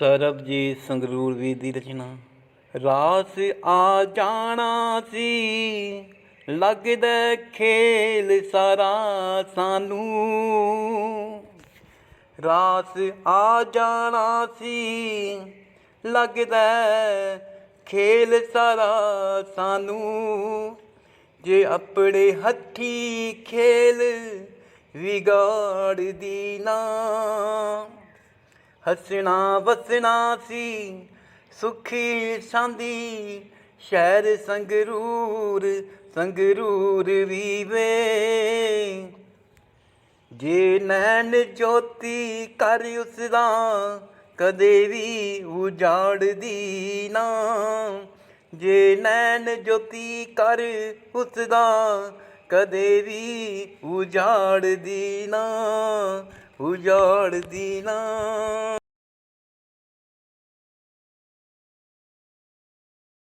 ਸਰਬਜੀਤ ਸੰਗਰੂਰ ਵੀ ਦੀ ਰਚਨਾ। ਰਾਸ ਆ ਜਾਣਾ ਸੀ, ਲੱਗਦਾ ਖੇਲ ਸਾਰਾ ਸਾਨੂੰ। ਰਾਸ ਆ ਜਾਣਾ ਸੀ, ਲੱਗਦਾ ਖੇਲ ਸਾਰਾ ਸਾਨੂੰ। ਜੇ ਆਪਣੇ ਹੱਥੀ ਖੇਲ ਵਿਗਾੜਦੀ ਨਾ ਹੱਸਣਾ ਵਸਣਾ ਸੀ, ਸੁਖੀ ਸ਼ਾਂਦੀ ਸ਼ਹਿਰ ਸੰਗਰੂਰ ਸੰਗਰੂਰ ਵੀ ਵੇ ਜੇ ਨੈਣ ਜੋਤੀ ਕਰ ਉਸਦਾ, ਕਦੇ ਵੀ ਉਜਾੜਦੀ ਨਾ। ਜੇ ਨੈਣ ਜੋਤੀ ਕਰ ਉਸਦਾ, ਕਦੇ ਵੀ ਉਜਾੜਦੀ ਨਾ ਉਜਾੜਦੀ ਨਾ।